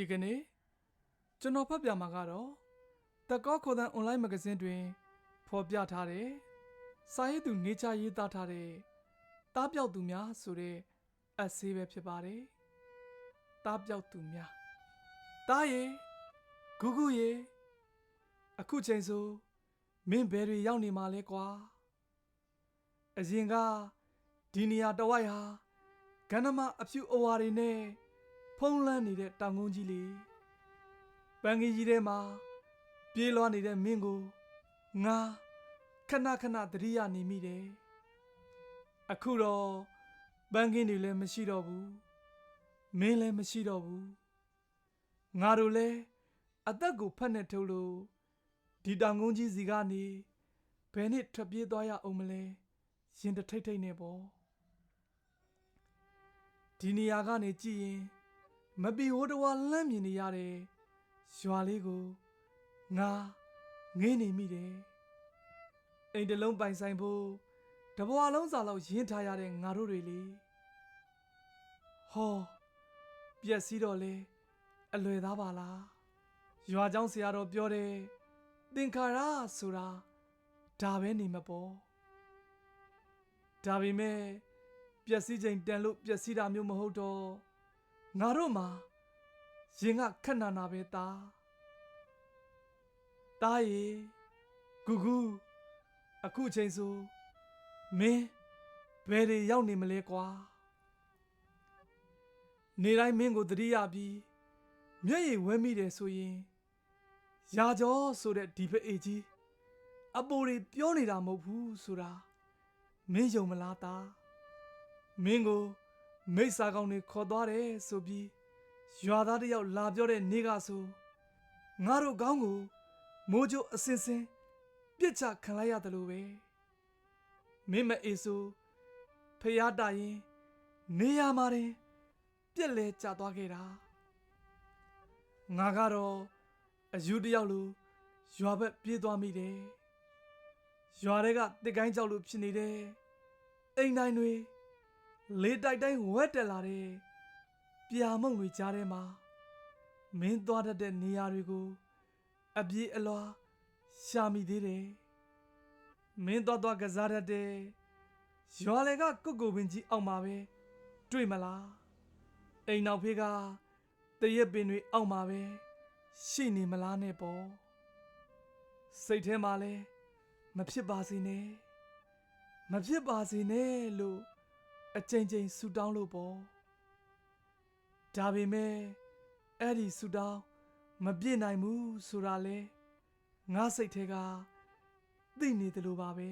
ဒီကနေ့ကျွန်တော်ဖတ်ပြမှာကတော့တကောခေါ်တဲ့ online မဂဇင်းတွင် ဖော်ပြထားတဲ့စာရေးသူနေချာရေးသားထားတဲ့တားပြောက်သူများဆိုတဲ့အဆေးပဲဖြစ်ပါတယ်။တားပြောက်သူများတားရေဂူဂူရေအခုချိန်ဆိုမင်းဘယ်တွေရောက်နေမှာလဲကွာအရင်ကဒီနေရာတဝိုက်ဟာကန္နမအဖြူအဝါတွေနဲ့ ဖုံးလန်းနေတဲ့တောင်ကုန်းကြီးလေပန်းကြီးကြီးထဲမှာပြေးလွှားနေတဲ့မင်းကိုငါခဏခဏသတိရနေမိတယ်အခုတော့ပန်းကင်းတွေလည်းမရှိတော့ဘူးမင်းလည်းမရှိတော့ဘူးငါတို့လည်းအသက်ကိုဖက်နဲ့ထုတ်လို့ဒီတောင်ကုန်းကြီးစီကနေဘယ်နှစ်ထွက်ပြေးသွားရအောင်မလဲရင်တထိတ်ထိတ်နဲ့ပေါ့ဒီနေရာကနေကြည့်ရင် မပီဝတဝါလန့်မြင်နေရတဲ့ရွာလေးကိုငါငေးနေမိတယ်အိမ်တစ်လုံးပိုင်ဆိုင်ဖို့တဘွားလုံးစာလောက်ရင်းထားရတဲ့ငါတို့တွေလေဟောပြက်စီးတော့လေအလွယ်သားပါလားရွာเจ้าဆရာတော်ပြောတယ်သင်္ခါရဆိုတာဒါပဲနေမပေါ်ဒါပေမဲ့ပျက်စီးချိန်တန်လို့ပျက်စီးတာမျိုးမဟုတ်တော့ ငါတို့မှာရင်ကခက်နာနာပဲသားတားရီဂူဂူအခုချိန်ဆိုမင်းဘယ်တွေရောက်နေမလဲကွာနေတိုင်းမင်းကိုတတိယပြီးမျက်ရည်ဝဲမိတယ်ဆိုရင်ရာကျော်ဆိုတဲ့ဒီဖက်အေကြီးအပိုတွေပြောနေတာမဟုတ်ဘူးဆိုတာမင်းယုံမလားသားမင်းကို မိစ္ဆာကောင်တွေခေါ်သွားတယ်ဆိုပြီးရွာသားတစ်ယောက်လာပြောတဲ့နေ့ကဆိုငါတို့ကောင်းကိုမိုးကြိုးအစင်စင်ပြစ်ချခံလိုက်ရတယ်လို့ပဲမင်းမအေးဆိုဖျားတရင်နေရမှာတင်ပြက်လဲကျသွားခဲ့တာငါကတော့အယူတယောက်လိုရွာဘက်ပြေးသွားမိတယ်ရွာတွေကတစ်ကိုင်းကြောက်လို့ဖြစ်နေတယ်အိမ်တိုင်းတွေ လေးတိုက်တိုင်းဝက်တက်လာတဲ့ပြာမုံတွေကြားထဲမှာမင်းသွားတတ်တဲ့နေရာတွေကို အပြေးအလွာရှာမိသေးတယ်မင်းသွားသွားကစားတတ်တဲ့ရွာလေကကုတ်ကိုပင်ကြီးအောက်မှာပဲတွေ့မလားအိမ်နောက်ဖေးကတရက်ပင်တွေအောက်မှာပဲရှိနေမလားနဲ့ပေါ့စိတ်ထဲမှာလဲမဖြစ်ပါစေနဲ့မဖြစ်ပါစေနဲ့လို့ အချိန်ချင်းဆူတောင်းလို့ပေါ့ဒါပေမဲ့အဲ့ဒီဆူတောင်းမပြည့်နိုင်ဘူးဆိုတာလဲငါစိတ်ထဲကသိနေတယ်လို့ပါပဲ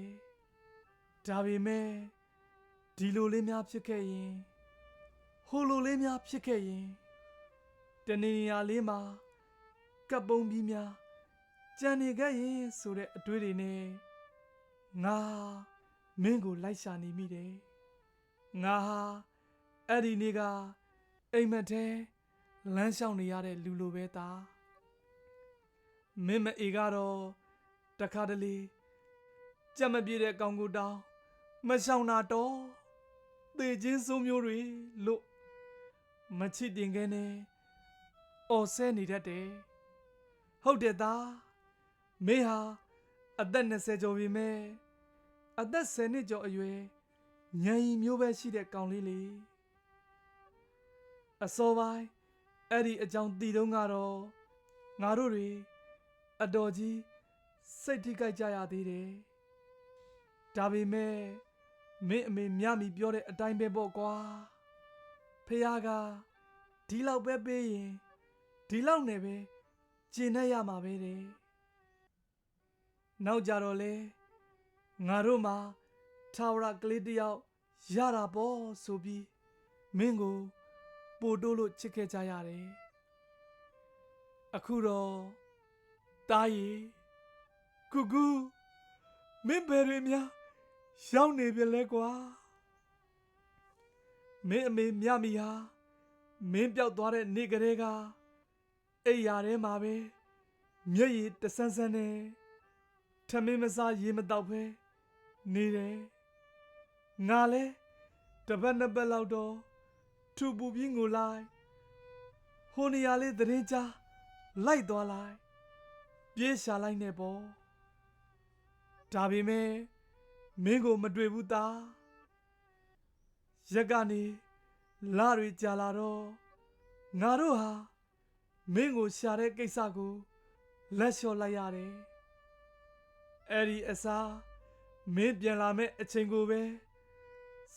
ဒါပေမဲ့ဒီလိုလေးများဖြစ်ခဲ့ရင်ဟိုလိုလေးများဖြစ်ခဲ့ရင်တနေနေရာလေးမှာကပ်ပုံးပြီးများကြံနေခဲ့ရင်ဆိုတဲ့အတွေးတွေနဲ့ငါမင်းကိုလိုက်ရှာနေမိတယ် ငါဟာအဲ့ဒီနေ့ကအိမ်မက်ထဲလမ်းလျှောက်နေရတဲ့လူလိုပဲသားမင်းမအေကတော့တခါတလေကြက်မပြေတဲ့ကောင်ကိုတောင်းမရှောင်တာတော့သေချင်းစိုးမျိုးတွေလို့မချစ်တင်ခဲနဲ့အော်ဆဲနေတတ်တယ်ဟုတ်တယ်သားမင်းဟာအသက်20ကျော်ပြီမဲ့အသက်10နှစ်ကျော်အရွယ် ညံရီမျိုးပဲရှိတဲ့ကောင်လေးလေအစောပိုင်းအဲ့ဒီအကြောင်းတည်တုံးကတော့ငါတို့တွေအတော်ကြီးစိတ်ထိခိုက်ကြရသေးတယ်ဒါပေမဲ့မင်းအမေမြမီပြောတဲ့အတိုင်းပဲပေါ့ကွာဖះကဒီလောက်ပဲပေးရင်ဒီလောက်နဲ့ပဲကျင်နေရမှာပဲတဲ့နောက်ကြတော့လေငါတို့မှာ ထာဝရကလေးတယောက်ရတာပေါ့ဆိုပြီးမင်းကိုပို့တိုးလို့ချစ်ခဲ့ကြရတယ်အခုတော့တားရီကူကူမင်းဘယ်တွေများရောက်နေပြီလဲကွာမင်းအမေမြမီဟာမင်းပြောက်သွားတဲ့နေ့ကလေးကအိယာထဲမှာပဲမျက်ရည်တဆန်းဆန်းနဲ့ထမင်းမစားရေမတောက်ပဲနေတယ် ငါလဲတပတ်နှစ်ပတ်လောက်တော့ထူပူပြီးငိုလိုက်ဟဟိုနေရာလေးသတင်းကြားလိုက်သွားလိုက်ပြေးရှာလိုက်နေပေါ့ဒါပေမဲ့မင်းကိုမတွေ့ဘူးသားရက်ကနေလတွေကြာလာတော့ငါတို့ဟာမင်းကိုရှာတဲ့ကိစ္စကိုလက်လျှော့လိုက်ရတယ်အဲ့ဒီအစားမင်းပြန်လာမဲ့အချိန်ကိုပဲ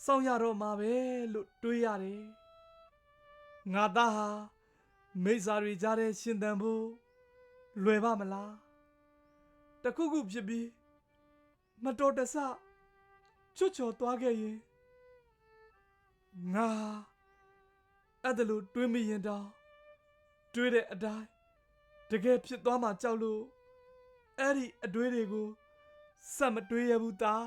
စောင့်ရတော့မှာပဲလို့တွေးရတယ်ငါသားဟာမိစ္ဆာတွေကြားတဲ့ရှင်သန်ဖို့လွယ်ပါမလားတခုခုဖြစ်ပြီးမတော်တဆချွတ်ချော်သွားခဲ့ရင်ငါအဲ့ဒါလို့တွေးမိရင်တော့တွေးတဲ့အတိုင်းတကယ်ဖြစ်သွားမှကြောက်လို့အဲ့ဒီအတွေးတွေကိုစက်မတွေးရဘူးသား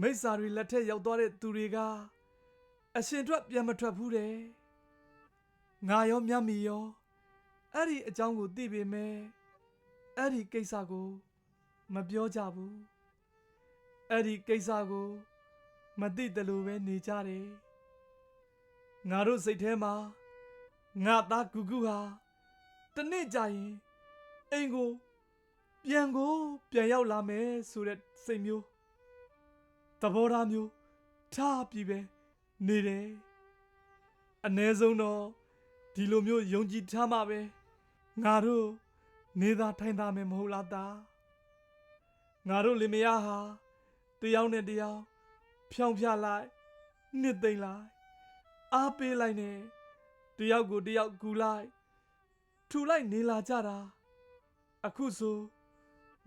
မိစ္ဆာတွေလက်ထက်ရောက်သွားတဲ့သူတွေကအရှင်ထွက်ပြန်မထွက်ဘူးတဲ့ငါရောမြတ်မီရောအဲ့ဒီအကြောင်းကိုသိပေမဲ့အဲ့ဒီကိစ္စကို မပြောကြဘူးအဲ့ဒီကိစ္စကို မသိတယ်လို့ပဲနေကြတယ်ငါတို့စိတ်ထဲမှာငါသားကူကူဟာတနေ့ကြာရင်အိမ်ကို ပြန်ကို ပြန်ရောက်လာမယ်ဆိုတဲ့စိတ်မျိုး သဘောထားမျိုးထားပြီးပဲနေတယ်အ ਨੇ ဆုံးတော့ဒီလိုမျိုးယုံကြည်ထားမှပဲငါတို့နေသာထိုင်သာမယ်မဟုတ်လားသားငါတို့လင်မယားဟာတယောက်နဲ့တယောက်ဖြောင်းဖြလိုက်နှစ်သိမ့်လိုက်အားပေးလိုက်နဲ့တယောက်ကိုတယောက်ကူလိုက်ထူလိုက်နေလာကြတာအခုဆို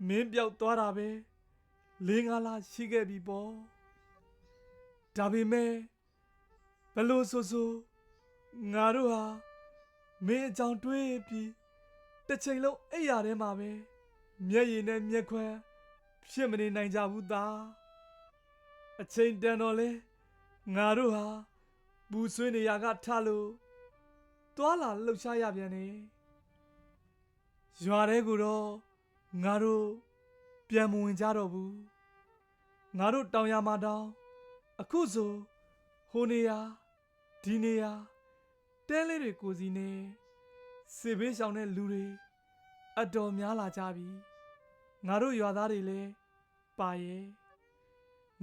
မင်းပြောက်သွားတာပဲ လေးငါးလားရှိခဲ့ပြီပေါ့ဒါပေမဲ့ဘလို့ဆိုဆိုငါတို့ဟာမင်းအကြောင်းတွေးပြီးတစ်ချိန်လုံးအိပ်ရာထဲမှာပဲမျက်ရည်နဲ့မျက်ခွန်းဖြစ်မနေနိုင်ကြဘူးသားအချိန်တန်တော့လဲငါတို့ဟာပူဆွေးနေရကထလို့တွာလာလှုပ်ရှားရပြန်နေရွာထဲကိုတော့ငါတို့ ပြန်မဝင်ကြတော့ဘူးငါတို့တောင်ရမှာတောင်အခုဆိုဟိုနေရာဒီနေရာတဲလေးတွေကိုစီနေစေဘေးရှောင်တဲ့လူတွေအတော်များလာကြပြီငါတို့ရွာသားတွေလည်းပါရဲ့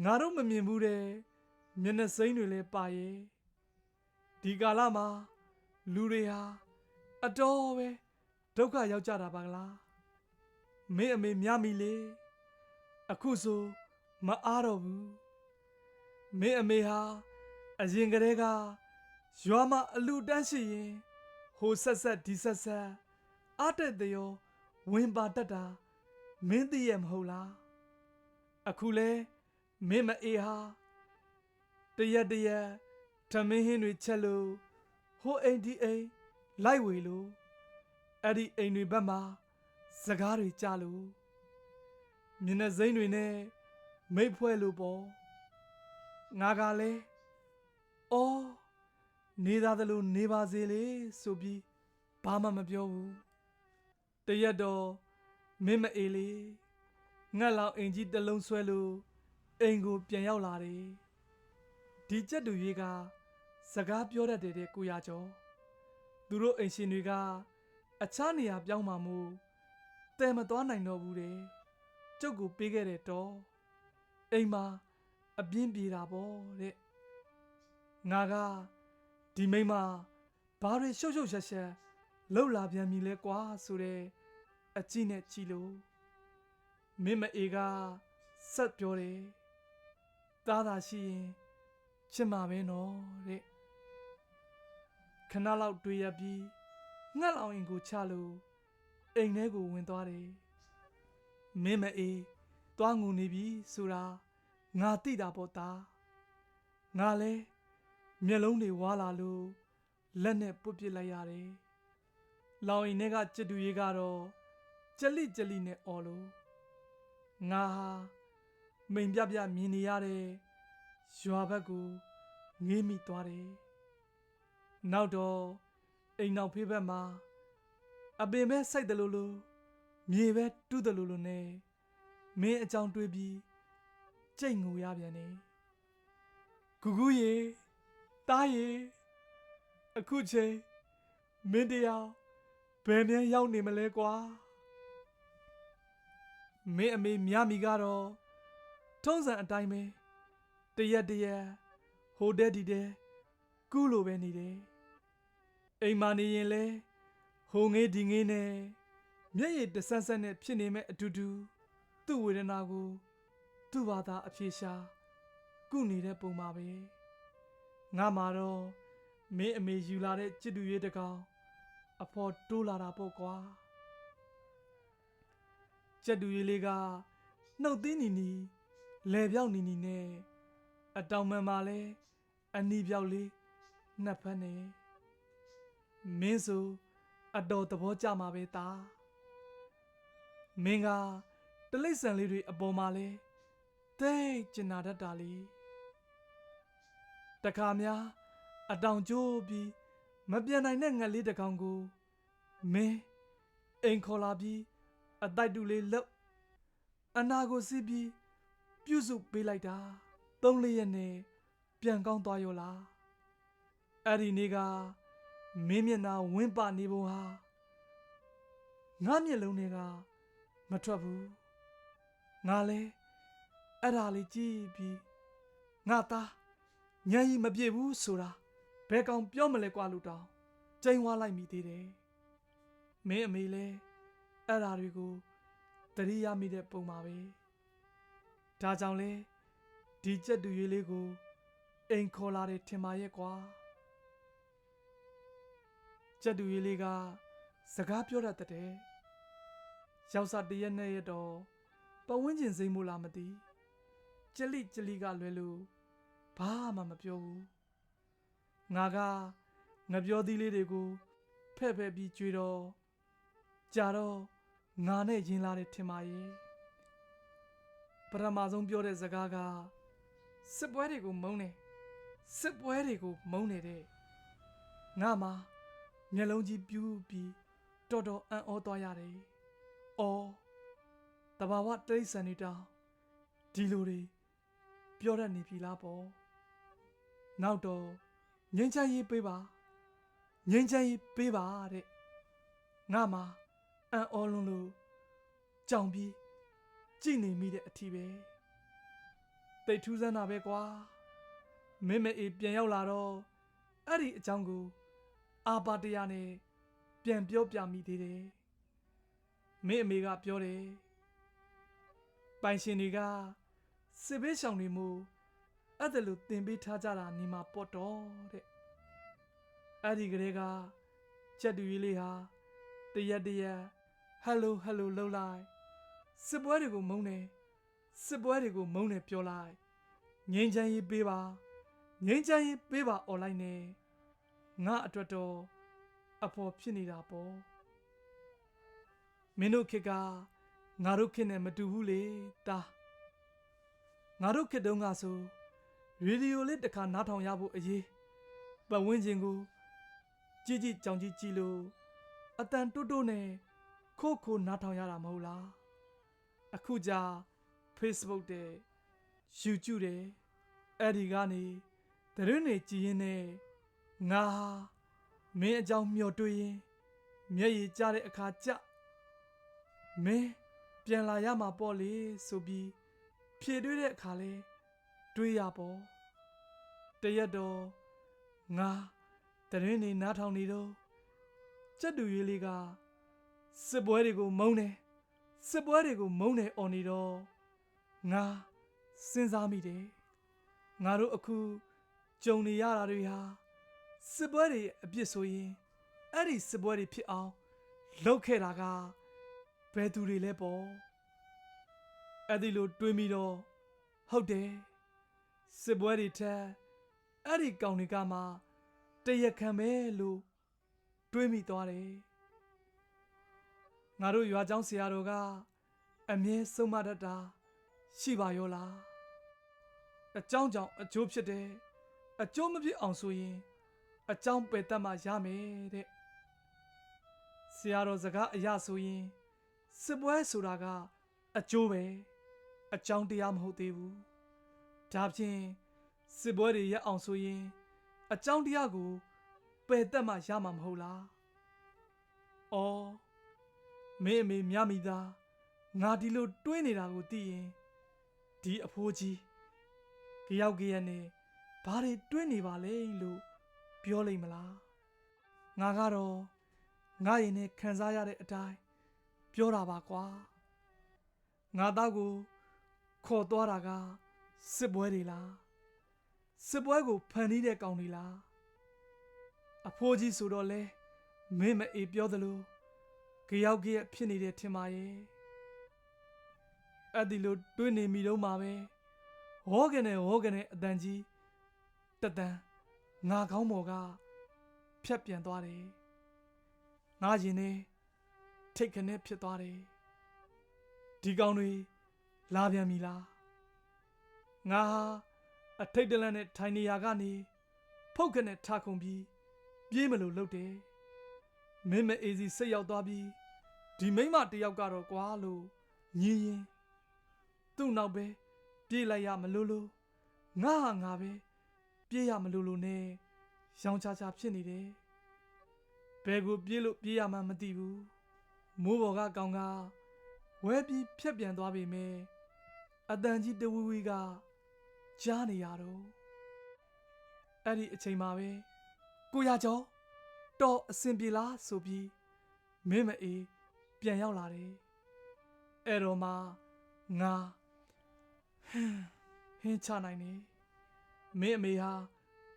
ငါတို့မမြင်ဘူးတဲ့မျက်နှာစိမ်းတွေလည်းပါရဲ့ဒီကာလမှာလူတွေဟာအတော်ပဲဒုက္ခရောက်ကြတာပါကလား မင်းအမေမြမီလေအခုဆိုမအားတော့ဘူးမင်းအမေဟာအရင်ကတည်းကရွာမှာအလူတန်းရှိရင်ဟိုဆက်ဆက်ဒီဆက်ဆက်အားတက်တရောဝင်ပါတတ်တာမင်းသိရမဟုတ်လားအခုလဲမင်းမအေးဟာတရက်တရက်ထမင်းဟင်းတွေချက်လို့ဟိုအိမ်ဒီအိမ်လိုက်ဝေလို့အဲ့ဒီအိမ်တွေဘက်မှာ စကားတွေကြားလို့မျက်နှာစိမ့်တွေနဲ့မိတ်ဖွဲ့လို့ပေါ့ငါကလည်းအော်နေသားသလိုနေပါစေလေဆိုပြီးဘာမှမပြောဘူးတရက်တော့မင်းမအေးလေငှက်လောင်အင်ကြီးတစ်လုံးဆွဲလို့အိမ်ကိုပြန်ရောက်လာတယ်ဒီကြက်တူရေးကစကားပြောတတ်တယ်တဲ့ကိုရကျော်သူတို့အိမ်ရှင်တွေကအခြားနေရာပြောင်းမှမို့ တဲမသွားနိုင်တော့ဘူးတဲ့ကျုပ်ကိုပေးခဲ့တဲ့တော့အိမ်မှာအပြင်းပြေတာပေါ့တဲ့ငါကဒီမိန်းမဘာတွေရှုပ်ရှုပ်ရှက်ရှက်လှုပ်လာပြန်ပြီလဲကွာဆိုတဲ့အကြည့်နဲ့ကြည့်လို့မင်းမအေကဆက်ပြောတယ်တားတာရှိရင်ချစ်မှာပဲနော်တဲ့ခဏလောက်တွေ့ရပြီးငှက်လောင်ရင်ကိုချလို့ အိမ်ထဲကိုဝင်သွားတယ်မင်းမအေးသွားငူနေပြီဆိုတာငါသိတာပေါ့သားငါလဲမျက်လုံးတွေဝါလာလို့လက်နဲ့ပုတ်ပစ်လိုက်ရတယ်လောင်ရင်ထဲကကြက်တူရေးကတော့ကြလိကြလိနဲ့អော်လို့ငါဟာမိန်ပြပြမြင်နေရတဲ့ရွာဘက်ကိုငေးမိသွားတယ်နောက်တော့အိမ်နောက်ဖေးဘက်မှာ အပင်ပဲစိုက်တယ်လို့လို့မြေပဲတူးတယ်လို့လို့နဲ့မင်းအကြောင်းတွေးပြီးကြိတ်ငူရပြန်နေဂူဂူရေတားရေအခုချိန်မင်းတရားဘယ်မြန်ရောက်နေမလဲကွာမင်းအမေမြမီကတော့ထုံးစံအတိုင်းပဲတရက်တရက်ဟိုတဲ့ဒီတဲ့ကူးလိုပဲနေတယ်အိမ်မာနေရင်လဲ ဟိုငေးဒီငေးနဲ့မျက်ရည်တဆန်းဆန်းနဲ့ဖြစ်နေမဲ့အတူတူသူ့ဝေဒနာကိုသူ့ဘာသာအပြေရှာကုနေတဲ့ပုံပါပဲငါမှာတော့မင်းအမေယူလာတဲ့จิตတူရေးတကောင်အဖော်တိုးလာတာပေါ့ကွာจิตတူရေးလေးကနှုတ်သင်းနီနီလဲပြောက်နီနီနဲ့အတောင်မှန်မှာလဲအနီးပြောက်လေးနှစ်ဖက်နဲ့မင်းဆို အတော်သဘောကျမှာပဲသားမင်းကတလိษံလေးတွေအပေါ်မှာလဲတိတ်ကျင်နာတတ်တာလေတခါများအတောင်ကျိုးပြီးမပြန်နိုင်တဲ့ငှက်လေးတစ်ကောင်ကိုမင်းအိမ်ခေါ်လာပြီးအတိုက်တူလေးလှုပ်အနာကိုစီးပြီးပြုစုပေးလိုက်တာသုံးလေးရက်နဲ့ပြန်ကောင်းသွားရောလားအဲ့ဒီနေ့က မင်းမျက်နှာဝင်းပနေပုံဟာငါမျက်လုံးတွေကမထွက်ဘူးငါလဲအဲ့ဒါလေးကြည့်ပြီးငါသားညံကြီးမပြေဘူးဆိုတာဘယ်ကောင်ပြောမလဲကွာလူတောင်ကျိန်ဝါလိုက်မိသေးတယ်မင်းအမေလဲအဲ့ဒါတွေကိုတတိယမိတဲ့ပုံပါပဲဒါကြောင့်လဲဒီကြက်တူရွေးလေးကိုအိမ်ခေါ်လာတယ်ထင်ပါရဲ့ကွာ ကြက်တူရွေးလေးကစကားပြောတတ်တဲ့ရောက်စားတရက်နဲ့ရတော့ပဝင်းကျင်စိမ့်မို့လားမသိကြလိကြလိကလွယ်လို့ဘာမှမပြောဘူးငါကငပြောသီးလေးတွေကိုဖဲ့ဖဲ့ပြီးကြွေတော့ကြာတော့ငါနဲ့ရင်လာတယ်ထင်ပါရဲ့ပထမဆုံးပြောတဲ့စကားကစစ်ပွဲတွေကိုမုန်းတယ်စစ်ပွဲတွေကိုမုန်းနေတဲ့ငါမှ မျက်လုံးကြီးပြူးပြီးတော်တော်အံ့ဩသွားရတယ်။အော်တဘာဝတိရစ္ဆာန်တွေတောင်ဒီလိုတွေပြောတတ်နေပြီလားပေါ့။နောက်တော့ငင်းချမ်းရေးပေးပါငင်းချမ်းရေးပေးပါတဲ့။ငါမှအံ့ဩလွန်းလို့ကြောင်ပြီးကြည်နေမိတဲ့အထီးပဲ။တိတ်ထူးဆန်းတာပဲကွာ။မင်းမအေးပြန်ရောက်လာတော့အဲ့ဒီအကြောင်းကို အာပါတရားနဲ့ပြန်ပြောပြမိသေးတယ်မင်းအမေကပြောတယ်ပိုင်ရှင်တွေကစစ်ဘေးရှောင်တွေမို့အဲ့ဒါလို့တင်ပေးထားကြတာနေမှာပေါ့တော့တဲ့အဲ့ဒီကလေးကချက်တူကြီးလေးဟာတရက်တရက်ဟယ်လိုဟယ်လိုလှုပ်လိုက်စစ်ပွဲတွေကိုမုန်းတယ်စစ်ပွဲတွေကိုမုန်းတယ်ပြောလိုက်ငိမ့်ချမ်းရေးပေးပါငိမ့်ချမ်းရေးပေးပါអော်လိုက်နေ ငါအတွက်တော့အဖော်ဖြစ်နေတာပေါ့မင်းတို့ခေတ်ကငါတို့ခေတ်နဲ့မတူဘူးလေတာငါတို့ခေတ်တုန်းကဆိုရေဒီယိုလေးတစ်ခါနားထောင်ရဖို့အရေးပတ်ဝန်းကျင်ကိုကြည်ကြည်ကြောင်ကြည်ကြည်လို့အတန်တွတ်တွတ်နဲ့ခိုးခိုးနားထောင်ရတာမဟုတ်လားအခုကြာ Facebook တဲ့ YouTube တဲ့အဲ့ဒီကနေသတင်းတွေကြည်ရင်နဲ့ ငါဟာမင်းအကြောင်းမျှော်တွေးရင်မျက်ရည်ကျတဲ့အခါကျမင်းပြန်လာရမှာပေါ့လေဆိုပြီးဖြေတွေးတဲ့အခါလဲတွေးရပေါ့တရက်တော့ငါတရင်နေနားထောင်နေတော့ကြက်တူရွေးလေးကစစ်ပွဲတွေကိုမုန်းတယ်စစ်ပွဲတွေကိုမုန်းတယ်អော်နေတော့ငါစဉ်းစားမိတယ်ငါတို့အခုကြုံနေရတာတွေဟာ စစ်ပွဲတွေအပြစ်ဆိုရင်အဲ့ဒီစစ်ပွဲတွေဖြစ်အောင်လုပ်ခဲ့တာကဘယ်သူတွေလဲပေါ့အဲ့ဒီလိုတွေးမိတော့ဟုတ်တယ်စစ်ပွဲတွေထက်အဲ့ဒီကောင်တွေကမှတရခံပဲလို့တွေးမိသွားတယ်ငါတို့ရွာကျောင်းဆရာတော်ကအမြဲဆုံးမတတ်တာရှိပါရောလားအကြောင်းကြောင့်အကျိုးဖြစ်တယ်အကျိုးမဖြစ်အောင်ဆိုရင် အကြောင်းပယ်တတ်မှရမယ်တဲ့ဆရာတော်စကားအရဆိုရင်စစ်ပွဲဆိုတာကအကျိုးပဲအကြောင်းတရားမဟုတ်သေးဘူးဒါဖြင့်စစ်ပွဲတွေရအောင်ဆိုရင် အကြောင်းတရားကိုပယ်တက်မှရမှာမဟုတ်လား။အော်မင်းအမေမြမိသားငါဒီလိုတွေးနေတာကိုသိရင်ဒီအဖိုးကြီးကြောက်ကြရနဲ့ဘာတွေတွေးနေပါလဲလို့ ပြောလိမ့်မလား။ငါကတော့ငါရင်နဲ့ခံစားရတဲ့အတိုင်းပြောတာပါကွာ။ငါသားကိုခေါ်သွားတာကစစ်ပွဲတွေလား။စစ်ပွဲကိုဖန်တီးတဲ့ကောင်တွေလား။အဖိုးကြီးဆိုတော့လဲမင်းမအေးပြောသလိုကြောက်ကြရဖြစ်နေတဲ့ထင်ပါရဲ့အဲ့ဒီလိုတွေးနေမိတော့မှာပဲဟောကနေဟောကနေအတန်ကြီးတတန် ငါကောင်းပေါ်ကဖြတ်ပြန်သွားတယ်ငါရင်နေထိတ်ခနဲ့ဖြစ်သွားတယ်ဒီကောင်တွေလာပြန်ပြီလားငါဟာအထိတ်တလန့်နဲ့ထိုင်နေရာကနေဖုတ်ခနဲ့ထခုန်ပြီးပြေးမလို့လှုပ်တယ်မင်းမအေးစီစိတ်ရောက်သွားပြီးဒီမိမတယောက်ကတော့ကွာလို့ညင်းရင်သူ့နောက်ပဲပြေးလိုက်ရမလို့လို့ငါဟာငါပဲ ပြေးရမလို့လို့နဲ့ရောင်ချာချာဖြစ်နေတယ်ဘယ်ကိုပြေးလို့ပြေးရမှမသိဘူးမိုးပေါ်ကကောင်ကဝဲပြီးဖြက်ပြန်သွားပေမဲ့အတန်ကြီးတဝီဝီကကြားနေရတော့အဲ့ဒီအချိန်မှာပဲကိုရကျော်တော်အစင်ပြေလားဆိုပြီးမင်းမအေးပြန်ရောက်လာတယ်အဲ့တော့မှငါဟင်းဟင်းချနိုင်နေ မင်းအမေဟာ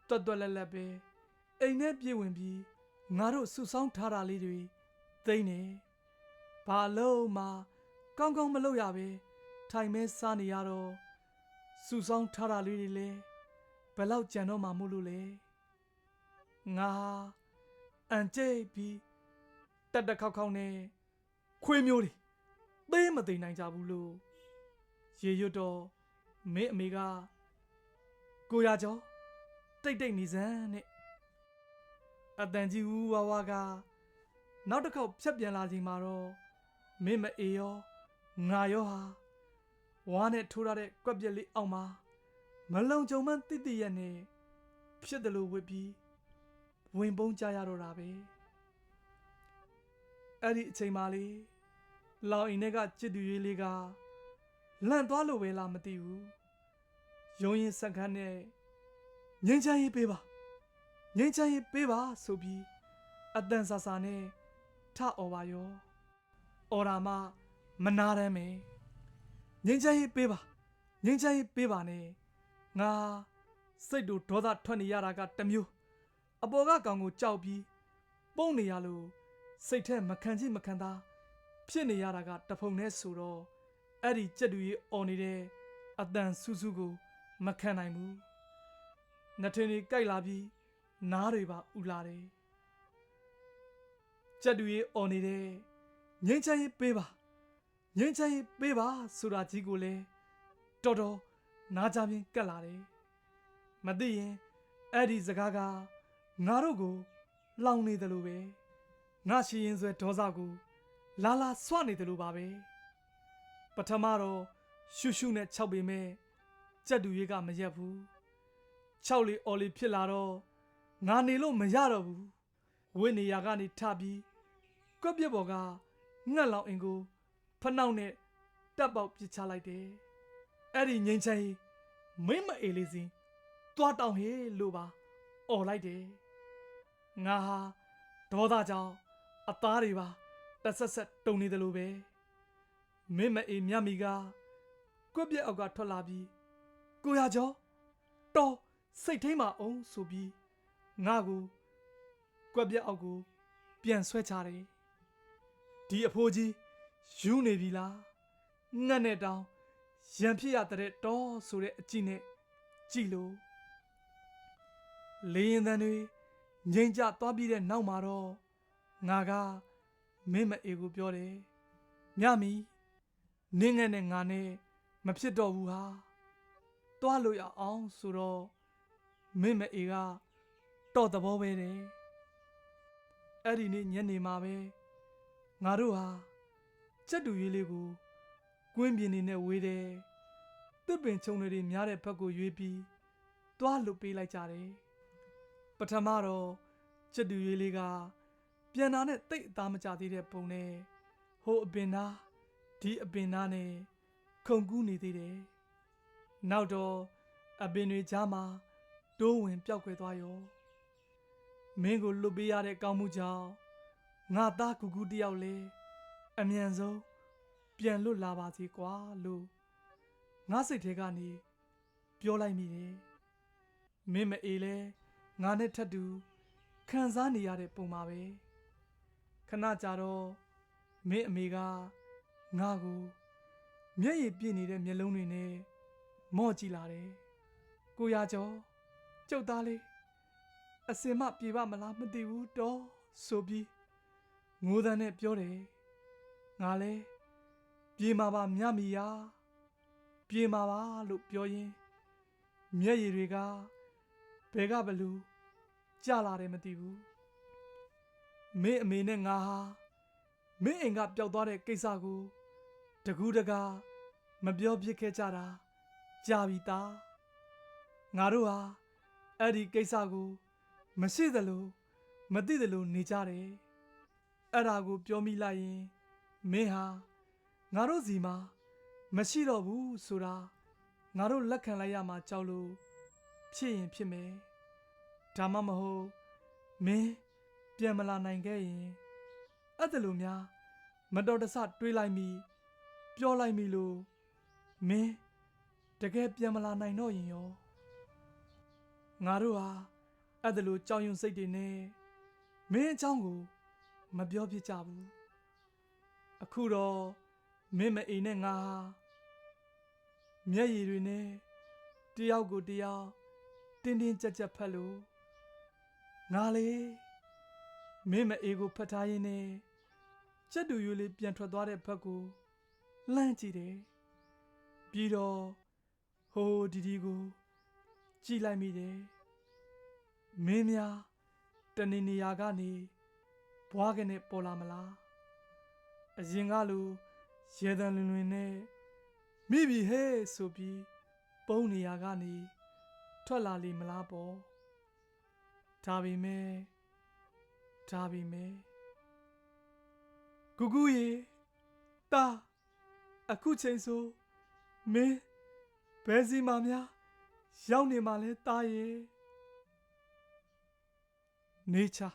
တွတ်တွတ်လက်လက်ပဲအိမ်ထဲပြေးဝင်ပြီးငါတို့စုဆောင်းထားတာလေးတွေသိမ့်နေဘာလို့မှကောင်းကောင်းမလုပ်ရပဲထိုင်မဲစားနေရတော့စုဆောင်းထားတာလေးတွေလည်းဘယ်လောက်ကြံတော့မှမို့လို့လဲငါအန်ကျိတ်ပြီးတက်တက်ခောက်ခောက်နဲ့ခွေးမျိုးတွေသေးမသိနိုင်ကြဘူးလို့ရေရွတ်တော့မင်းအမေက ကိုရကျော်တိတ်တိတ်နေစမ်းနဲ့အတန်ကြီးဦးဝါဝါကနောက်တစ်ခေါက်ဖြတ်ပြန်လာချိန်မှာတော့မင်းမအေရောငါရောဟာဝါနဲ့ထိုးရတဲ့ကွက်ပြက်လေးအောက်မှာမလုံကြုံမှန်းတိတိရက်နဲ့ဖြစ်တယ်လို့ဝစ်ပြီးဝင်ပုံးကြရတော့တာပဲအဲ့ဒီအချိန်မှလေးလောင်အိမ်ထဲကကြစ်တူရွေးလေးကလန့်သွားလို့ပဲလားမသိဘူး ရုံရင်စက်ခန်းနဲ့ငင်းချမ်းရေးပေးပါငင်းချမ်းရေးပေးပါဆိုပြီးအတန်ဆာဆာနဲ့ထအော်ပါရောအော်ရာမမနာရမ်းမယ်ငင်းချမ်းရေးပေးပါငင်းချမ်းရေးပေးပါနဲ့ငါစိတ်တို့ဒေါသထွက်နေရတာကတစ်မျိုးအပေါ်ကကောင်ကိုကြောက်ပြီးပုံနေရလို့စိတ်ထဲမခံချိမခံသားဖြစ်နေရတာကတဖုံနဲ့ဆိုတော့အဲ့ဒီကြက်တူကြီးអော်နေတဲ့အတန်ဆူဆူကို မခံနိုင်ဘူးနှစ်ထင်းတွေကြိုက်လာပြီးနားတွေပါဥလာတယ်ကြက်တူကြီးអော်နေတဲ့ငင်းချမ်းရေးပေးပါငင်းချမ်းရေးပေးပါဆိုတာကြီးကိုလည်းတော်တော်နားကြပြင်းကတ်လာတယ်မသိရင်အဲ့ဒီစကားကငါတို့ကိုလောင်နေတယ်လို့ပဲငါရှိရင်ဆွဲဒေါသကိုလာလာဆွနေတယ်လို့ပါပဲပထမတော့ရှုရှုနဲ့ခြောက်ပေမဲ့ ကြက်တူရွေးကမရက်ဘူးခြောက်လီအော်လီဖြစ်လာတော့ငါနေလို့မရတော့ဘူးဝိနေရာကနေထပြီးကွက်ပြက်ပေါ်ကငှက်လောင်အင်ကိုဖနှောက်နဲ့တက်ပေါက်ပစ်ချလိုက်တယ်အဲ့ဒီငိမ့်ချင်မင်းမအေးလေးစင်းသွားတောင်းဟေးလို့ပါអော်လိုက်တယ်ငါဟာဒေါသကြောင့်အသားတွေပါတဆက်ဆက်တုံနေတယ်လို့ပဲမင်းမအေးမြတ်မီကကွက်ပြက်အောက်ကထွက်လာပြီး ကိုရကျော်တော်စိတ်ထိမ့်မအောင်ဆိုပြီးငါကိုကွက်ပြက်အောက်ကို ပြန်ဆွဲချတယ်ဒီအဖိုးကြီးယူနေပြီလားငတ်နဲ့တောင်ရံဖြစ်ရတဲ့တော်ဆိုတဲ့အကြည့်နဲ့ကြည်လို့လေရင်တန်တွေငိမ့်ကြသွားပြီးတဲ့နောက်မှာတော့ငါကမင်းမအေကိုပြောတယ်မြမီနင်းငယ်နဲ့ငါနဲ့မဖြစ်တော့ဘူးဟာ တွားလို့ရအောင်ဆိုတော့မင်းမအေကတော့သဘောပဲတယ်အဲ့ဒီနေ့ညနေမှာပဲငါတို့ဟာစက်တူရွေးလေးကိုကွင်းပြင်းနေနဲ့ဝေးတယ်တစ်ပင်ချုံတွေများတဲ့ဘက်ကိုရွေးပြီးတွားလွတ်ပေးလိုက်ကြတယ်ပထမတော့ကျက်တူရွေးလေးကပြန်လာနဲ့တိတ်အသားမကြသေးတဲ့ပုံနဲ့ဟိုအပင်သားဒီအပင်သားနဲ့ခုန်ကူးနေသေးတယ် နောက်တော့အပင်တွေကြားမှာတိုးဝင်ပျောက်ကွယ်သွားရောမင်းကိုလွတ်ပေးရတဲ့ကောင်းမှုကြောင့်ငါသားကူကူတယောက်လေအမြန်ဆုံးပြန်လွတ်လာပါစေကွာလို့ငါစိတ်ထဲကနေပြောလိုက်မိတယ်မင်းမအေးလဲငါနဲ့ထပ်တူခံစားနေရတဲ့ပုံပါပဲခဏကြာတော့မင်းအမေကငါကိုမျက်ရည်ပြည့်နေတဲ့မျက်လုံးတွေနဲ့ မော့ကြည့်လာတယ်ကိုရကျော်ကျုပ်သားလေးအစင်မပြေပါမလားမသိဘူးတော့ဆိုပြီးငိုးတန်းနဲ့ပြောတယ်ငါလဲပြေမှာပါမြမီယာပြေမှာပါလို့ပြောရင်းမျက်ရည်တွေကဘယ်ကဘလူကြလာတယ်မသိဘူးမင်းအမေနဲ့ငါဟာမင်းအိမ်ကပျောက်သွားတဲ့ကိစ္စကိုတကူးတကာမပြောပြစ်ခဲ့ကြတာ ကြာပြီသားငါတို့ဟာအဲ့ဒီကိစ္စကိုမရှိသလိုမသိသလိုနေကြတယ်အဲ့ဒါကိုပြောမိလိုက်ရင်မင်းဟာငါတို့စီမှာမရှိတော့ဘူးဆိုတာငါတို့လက်ခံလိုက်ရမှာကြောက်လို့ဖြစ်ရင်ဖြစ်မယ်ဒါမှမဟုတ်မင်းပြန်မလာနိုင်ခဲ့ရင်အဲ့ဒါလိုများ မတော်တဆတွေးလိုက်မိပြောလိုက်မိလို့မင်း တကယ်ပြန်မလာနိုင်တော့ရင်ရောငါတို့ဟာအဲ့ဒါလိုကြောက်ရွံ့စိတ်တွေနဲ့မင်းအကြောင်းကိုမပြောပြကြဘူးအခုတော့မင်းမအိမ်နဲ့ငါဟာမျက်ရည်တွေနဲ့တယောက်ကိုတယောက်တင်းတင်းကြပ်ကြပ်ဖက်လို့ငါလေမင်းမအေးကိုဖတ်ထားရင်းနဲ့ကြက်တူရွေးလေးပြန်ထွက်သွားတဲ့ဘက်ကိုလှမ်းကြည့်တယ်ပြီးတော့ ဟိုဒီဒီကိုကြည့်လိုက်မိတယ်မင်းများတနေနေရာကနေဘွားကနေပေါ်လာမလားအရင်ကလိုရေတံလွင်လွင်နဲ့မိပြီဟဲ့ဆိုပြီးပုံနေရာကနေထွက်လာလိမ့်မလားပေါ့ဒါပေမဲ့ဒါပေမဲ့ဂူဂူရေတာအခုချိန်ဆိုမင်း ဘယ်စီမှာများရောက်နေမှလဲတာရေ nature